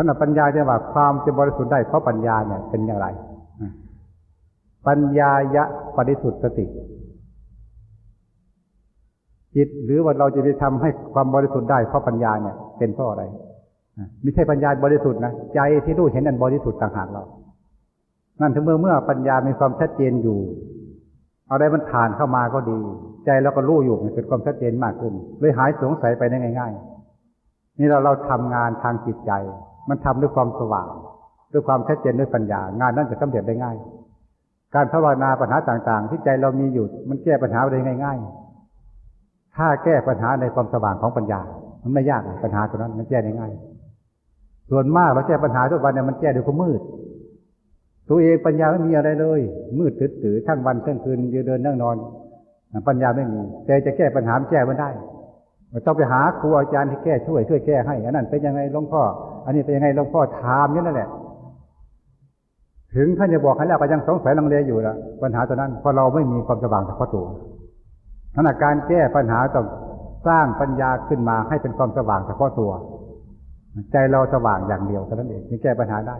สำหรับปัญญาจะว่าความจะบริสุทธิ์ได้เพราะปัญญาเนี่ยเป็นอย่างไร ปัญญายะบริสุทธิ์สติ จิตหรือว่าเราจะไปทำให้ความบริสุทธิ์ได้เพราะปัญญาเนี่ย เป็นเพราะอะไรไม่ใช่ปัญญาบริสุทธิ์นะใจที่รู้เห็นนันบริสุทธิ์ต่างหากเรา นั่นถึงเมื่อเมื่อปัญญามีความชัดเจนอยู่อะไรมันผ่านเข้ามาก็ดี ใจเราก็รู้อยู่มันเกิดความชัดเจนมากขึ้นเลยหายสงสัยไปได้ง่าย ๆ นี่เราเราทำงานทางจิตใจ มันทำด้วยความสว่าง ด้วยความชัดเจนด้วยปัญญา งานนั้นจะสำเร็จได้ง่าย การภาวนาปัญหาต่างๆ ที่ใจเรามีอยู่ มันแก้ปัญหาได้ง่าย ๆ ถ้าแก้ปัญหาในความสว่างของปัญญา มันไม่ยากปัญหาตัวนั้นมันแก้ได้ง่าย ส่วนมากเราแก้ปัญหาทุกวันเนี่ยมันแก้ด้วยความมืด ตัวเองปัญญาไม่มีอะไรเลย มืดตื้อทั้งวันทั้งคืนยืนเดินนั่งนอน ปัญญาไม่มีแต่จะแก้ปัญหาแก้ไม่ได้ ต้องไปหาครูอาจารย์ที่แก้ช่วยช่วยแก้ให้อันนั้นเป็นยังไงหลวงพ่อ อันนี้เป็นยังไงหลวงพ่อถามนี่นั่นแหละ ถึงท่านจะบอกให้แล้วก็ยังสงสัยลังเลอยู่ละปัญหาตัวนั้นเพราะเราไม่มีความสว่างเฉพาะตัวขณะการแก้ปัญหาต้องสร้างปัญญาขึ้นมาให้เป็นความสว่างเฉพาะตัว ใจเราสว่างอย่างเดียวเท่านั้นเองถึงแก้ปัญหาได้